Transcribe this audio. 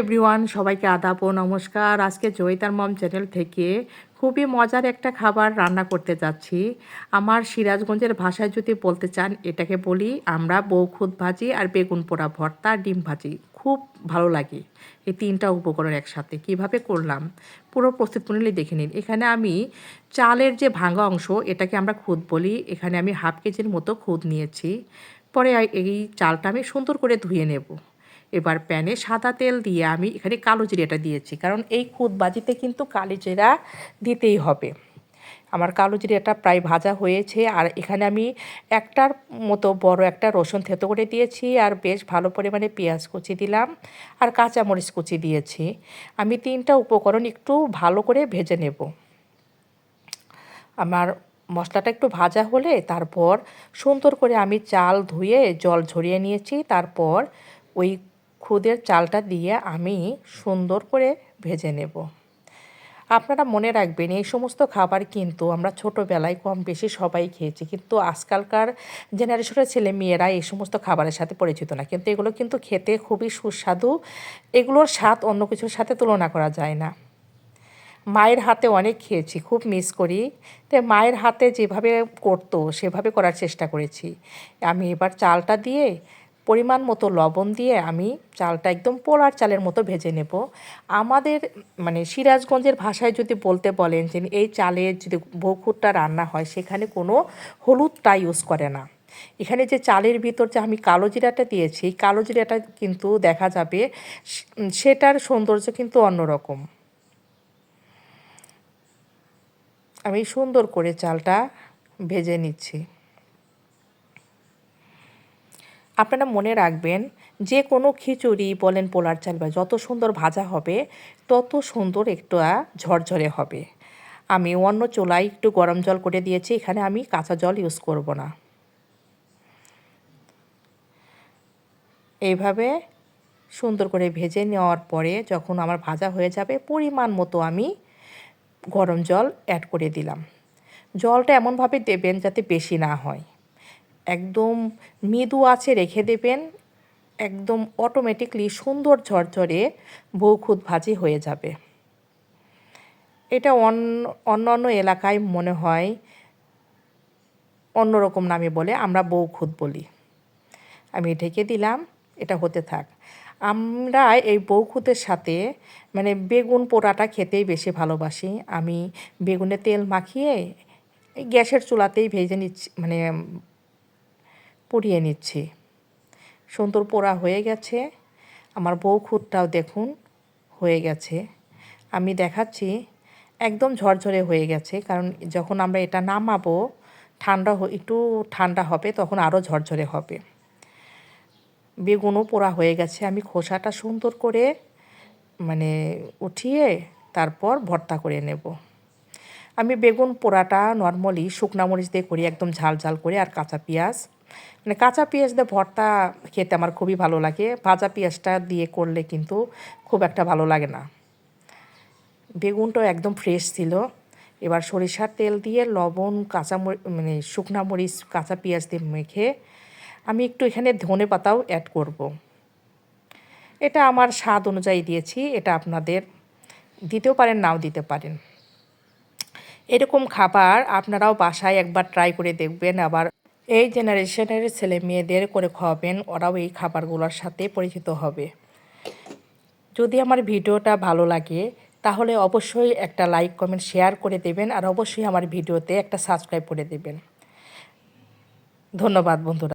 Everyone সবাইকে আদাব ও নমস্কার। আজকে জয়িতার মম চ্যানেল থেকে খুবই মজার একটা খাবার রান্না করতে যাচ্ছি। আমার সিরাজগঞ্জের ভাষায় যদি বলতে চান, এটাকে বলি আমরা বৌখুদ ভাজি আর বেগুন পোড়া ভর্তা, ডিম ভাজি। খুব ভালো লাগে এই তিনটা উপকরণ একসাথে। কীভাবে করলাম? পুরো প্রস্তুত প্রণালী দেখে নিন। এখানে আমি চালের যে ভাঙা অংশ, এটাকে আমরা খুদ বলি। এখানে আমি হাফ কেজির মতো খুদ নিয়েছি। পরে এই চালটা আমি সুন্দর করে ধুয়ে নেব। এবার প্যানে সাদা তেল দিয়ে আমি এখানে কালো জিরাটা দিয়েছি। কারণ এই খুদ বাজিতে কিন্তু কালো জিরা দিতেই হবে। আমার কালো জিরাটা প্রায় ভাজা হয়েছে আর এখানে আমি একটার মতো বড় একটা রসুন থেতো করে দিয়েছি আর বেশ ভালো পরিমাণে পেঁয়াজ কুচি দিলাম আর কাঁচামরিচ কুচি দিয়েছি। আমি তিনটা উপকরণ একটু ভালো করে ভেজে নেব। আমার মশলাটা একটু ভাজা হলে তারপর সুন্দর করে আমি চাল ধুয়ে জল ঝরিয়ে নিয়েছি। তারপর ওই খুদের চালটা দিয়ে আমি সুন্দর করে ভেজে নেব। আপনারা মনে রাখবেন, এই সমস্ত খাবার কিন্তু আমরা ছোটোবেলায় কম বেশি সবাই খেয়েছি, কিন্তু আজকালকার জেনারেশনের ছেলে মেয়েরা এই সমস্ত খাবারের সাথে পরিচিত না। কিন্তু এগুলো কিন্তু খেতে খুবই সুস্বাদু, এগুলোর স্বাদ অন্য কিছুর সাথে তুলনা করা যায় না। মায়ের হাতে অনেক খেয়েছি, খুব মিস করি। তো মায়ের হাতে যেভাবে করতো, সেভাবে করার চেষ্টা করেছি। আমি এবার চালটা দিয়ে পরিমাণ মতো লবণ দিয়ে আমি চালটা একদম পোলার চালের মতো ভেজে নেব। আমাদের মানে সিরাজগঞ্জের ভাষায় যদি বলতে বলেন যে এই চালের যদি বৌখুরটা রান্না হয়, সেখানে কোনো হলুদটা ইউজ করে না। এখানে যে চালের ভিতর যে আমি কালো জিরাটা দিয়েছি কালো জিরাটা কিন্তু দেখা যাবে সেটার সৌন্দর্য কিন্তু অন্যরকম। আমি সুন্দর করে চালটা ভেজে নিচ্ছি। আপনারা মনে রাখবেন, যে কোনো খিচুড়ি বলেন পোলার চাল বা যত সুন্দর ভাজা হবে, তত সুন্দর একটু ঝরঝরে হবে। আমি অন্য চোলায় একটু গরম জল করে দিয়েছি, এখানে আমি কাঁচা জল ইউজ করব না। এইভাবে সুন্দর করে ভেজে নেওয়ার পরে যখন আমার ভাজা হয়ে যাবে, পরিমাণ মতো আমি গরম জল অ্যাড করে দিলাম। জলটা এমনভাবে দেবেন যাতে বেশি না হয়। একদম মৃদু আছে রেখে দেবেন। একদম অটোমেটিকলি সুন্দর ঝরঝরে বৌখুদ ভাজি হয়ে যাবে। এটা অন্য অন্য এলাকায় মনে হয় অন্যরকম নামে বলে আমরা বৌখুদ বলি। আমি ঢেকে দিলাম, এটা হতে থাক। আমরা এই বৌখুদের সাথে মানে বেগুন পোড়াটা খেতেই বেশি ভালোবাসি। আমি বেগুনে তেল মাখিয়ে গ্যাসের চুলাতেই ভেজে নিচ্ছি মানে পুড়িয়ে নিচ্ছি। সুন্দর পোড়া হয়ে গেছে। আমার বউ খুঁতটাও দেখুন, হয়ে গেছে। আমি দেখাচ্ছি, একদম ঝরঝরে হয়ে গেছে, কারণ যখন আমরা এটা নামাবো, ঠান্ডা একটু ঠান্ডা হবে, তখন আরও ঝরঝরে হবে। বেগুনও পোড়া হয়ে গেছে। আমি খোসাটা সুন্দর করে মানে উঠিয়ে তারপর ভর্তা করে নেব। আমি বেগুন পোড়াটা নর্মালি শুকনা মরিচ দিয়ে করি, একদম ঝাল ঝাল করে, আর কাঁচা পেঁয়াজ। মানে কাঁচা পেঁয়াজ দিয়ে ভর্তা খেতে আমার খুবই ভালো লাগে। ভাজা পেঁয়াজটা দিয়ে করলে কিন্তু খুব একটা ভালো লাগে না। বেগুনটাও একদম ফ্রেশ ছিল। এবার সরিষার তেল দিয়ে লবণ, কাঁচা মানে শুকনা মরিচ, কাঁচা পেঁয়াজ দিয়ে মেখে আমি একটু এখানে ধনে পাতাও অ্যাড করব। এটা আমার স্বাদ অনুযায়ী দিয়েছি, এটা আপনাদের দিতেও পারেন, নাও দিতে পারেন। এরকম খাবার আপনারাও বাসায় একবার ট্রাই করে দেখবেন, আবার এই জেনারেশনের ছেলে মেয়েদের করে খাওয়াবেন, ওরাও এই খাবারগুলোর সাথে পরিচিত হবে। যদি আমার ভিডিওটা ভালো লাগে, তাহলে অবশ্যই একটা লাইক, কমেন্ট, শেয়ার করে দেবেন আর অবশ্যই আমার ভিডিওতে একটা সাবস্ক্রাইব করে দেবেন। ধন্যবাদ বন্ধুরা।